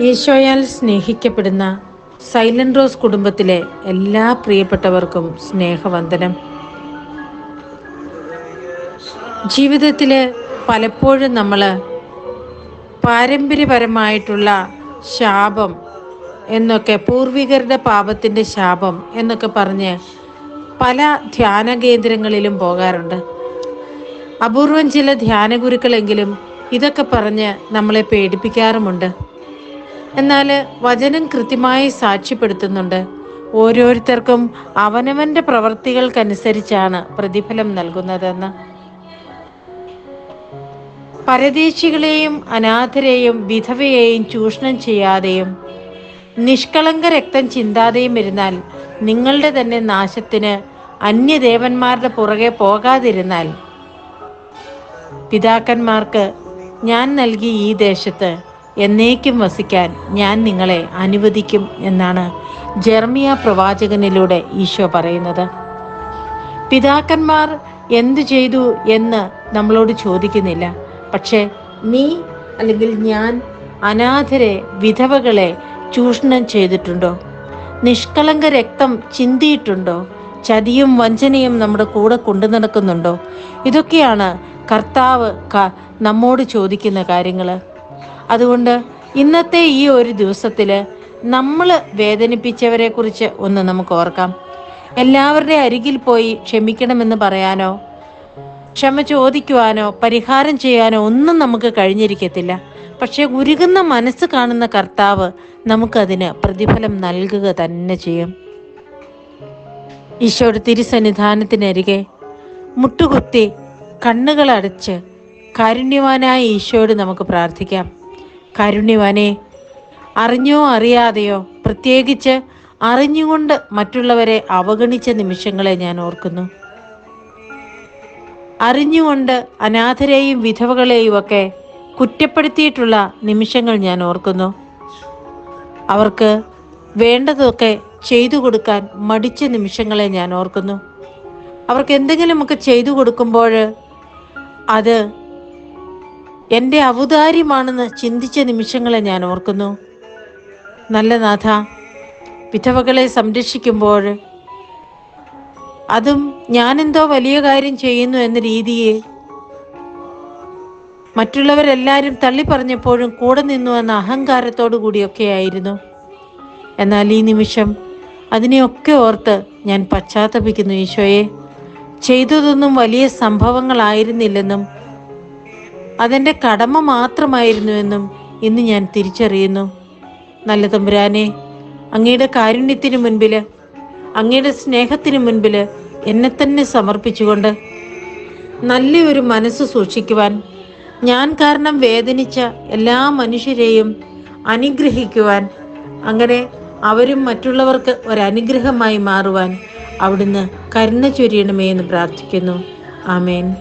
ഈശോയാൽ സ്നേഹിക്കപ്പെടുന്ന silent rose കുടുംബത്തിലെ എല്ലാ പ്രിയപ്പെട്ടവർക്കും സ്നേഹവന്ദനം. ജീവിതത്തിൽ പലപ്പോഴും നമ്മൾ പാരമ്പര്യപരമായിട്ടുള്ള ശാപം എന്നൊക്കെ പൂർവികരുടെ പാപത്തിന്റെ ശാപം എന്നൊക്കെ പറഞ്ഞ് പല ധ്യാന കേന്ദ്രങ്ങളിലും പോകാറുണ്ട്. അപൂർവം ചില ധ്യാന ഗുരുക്കളെങ്കിലും ഇതൊക്കെ പറഞ്ഞ് നമ്മളെ പേടിപ്പിക്കാറുമുണ്ട്. എന്നാൽ വചനം കൃത്യമായി സാക്ഷ്യപ്പെടുത്തുന്നുണ്ട്. ഓരോരുത്തർക്കും അവനവന്റെ പ്രവർത്തികൾക്കനുസരിച്ചാണ് പ്രതിഫലം നൽകുന്നതെന്ന്. പരദേശികളെയും അനാഥരെയും വിധവയെയും ചൂഷണം ചെയ്യാതെയും നിഷ്കളങ്ക രക്തം ചിന്താതെയും ഇരുന്നാൽ നിങ്ങളുടെ തന്നെ നാശത്തിന് അന്യദേവന്മാരുടെ പുറകെ പോകാതിരുന്നാൽ. പിതാക്കന്മാർക്ക് ഞാൻ നൽകി ഈ ദേശത്ത് എന്നേക്കും വസിക്കാൻ ഞാൻ നിങ്ങളെ അനുവദിക്കും എന്നാണ് ജെർമിയ പ്രവാചകനിലൂടെ ഈശോ പറയുന്നത്. പിതാക്കന്മാർ എന്തു ചെയ്തു എന്ന് നമ്മളോട് ചോദിക്കുന്നില്ല. പക്ഷേ നീ അല്ലെങ്കിൽ ഞാൻ അനാഥരെ വിധവകളെ ചൂഷണം ചെയ്തിട്ടുണ്ടോ? നിഷ്കളങ്ക രക്തം ചിന്തിയിട്ടുണ്ടോ? ചതിയും വഞ്ചനയും നമ്മുടെ കൂടെ കൊണ്ടു നടക്കുന്നുണ്ടോ? ഇതൊക്കെയാണ് കർത്താവ് നമ്മോട് ചോദിക്കുന്ന കാര്യങ്ങൾ അതുകൊണ്ട് ഇന്നത്തെ ഈ ഒരു ദിവസത്തിൽ നമ്മൾ വേദനിപ്പിച്ചവരെ കുറിച്ച് ഒന്ന് നമുക്ക് ഓർക്കാം. എല്ലാവരുടെ അരികിൽ പോയി ക്ഷമിക്കണമെന്ന് പറയാനോ ക്ഷമ ചോദിക്കുവാനോ പരിഹാരം ചെയ്യാനോ ഒന്നും നമുക്ക് കഴിഞ്ഞിരിക്കത്തില്ല. പക്ഷെ ഉരുകുന്ന മനസ്സ് കാണുന്ന കർത്താവ് നമുക്കതിന് പ്രതിഫലം നൽകുക തന്നെ ചെയ്യും. ഈശോയുടെ തിരുസന്നിധാനത്തിനരികെ മുട്ടുകുത്തി കണ്ണുകളടച്ച് കാരുണ്യവാനായ ഈശോയോട് നമുക്ക് പ്രാർത്ഥിക്കാം. കാരുണ്യവാനെ അറിഞ്ഞോ അറിയാതെയോ പ്രത്യേകിച്ച് അറിഞ്ഞുകൊണ്ട് മറ്റുള്ളവരെ അവഗണിച്ച നിമിഷങ്ങളെ ഞാൻ ഓർക്കുന്നു. അറിഞ്ഞുകൊണ്ട് അനാഥരെയും വിധവകളെയും ഒക്കെ കുറ്റപ്പെടുത്തിയിട്ടുള്ള നിമിഷങ്ങൾ ഞാൻ ഓർക്കുന്നു. അവർക്ക് വേണ്ടതൊക്കെ ചെയ്തു കൊടുക്കാൻ മടിച്ച നിമിഷങ്ങളെ ഞാൻ ഓർക്കുന്നു. അവർക്ക് എന്തെങ്കിലുമൊക്കെ ചെയ്തു കൊടുക്കുമ്പോൾ അത് എന്റെ ഔദാര്യമാണെന്ന് ചിന്തിച്ച നിമിഷങ്ങളെ ഞാൻ ഓർക്കുന്നു. നല്ല നാഥ വിധവകളെ സംരക്ഷിക്കുമ്പോൾ അതും ഞാനെന്തോ വലിയ കാര്യം ചെയ്യുന്നു എന്ന രീതിയെ മറ്റുള്ളവരെല്ലാവരും തള്ളി പറഞ്ഞപ്പോഴും കൂടെ നിന്നു എന്ന അഹങ്കാരത്തോടു കൂടിയൊക്കെയായിരുന്നു എന്നാൽ ഈ നിമിഷം അതിനെയൊക്കെ ഓർത്ത് ഞാൻ പശ്ചാത്തപിക്കുന്നു ഈശോയെ. ചെയ്തതൊന്നും വലിയ സംഭവങ്ങളായിരുന്നില്ലെന്നും അതെന്റെ കടമ മാത്രമായിരുന്നു എന്നും ഇന്ന് ഞാൻ തിരിച്ചറിയുന്നു. നല്ല തമ്പുരാനെ അങ്ങയുടെ കാരുണ്യത്തിന് മുൻപിൽ അങ്ങയുടെ സ്നേഹത്തിനു മുൻപിൽ എന്നെ തന്നെ സമർപ്പിച്ചുകൊണ്ട് നല്ലൊരു മനസ്സ് സൂക്ഷിക്കുവാൻ ഞാൻ കാരണം വേദനിച്ച എല്ലാ മനുഷ്യരെയും അനുഗ്രഹിക്കുവാൻ അങ്ങനെ അവരും മറ്റുള്ളവർക്ക് ഒരനുഗ്രഹമായി മാറുവാൻ അവിടുന്ന് കരുണ ചൊരിയണമേ എന്ന് പ്രാർത്ഥിക്കുന്നു. ആമേൻ.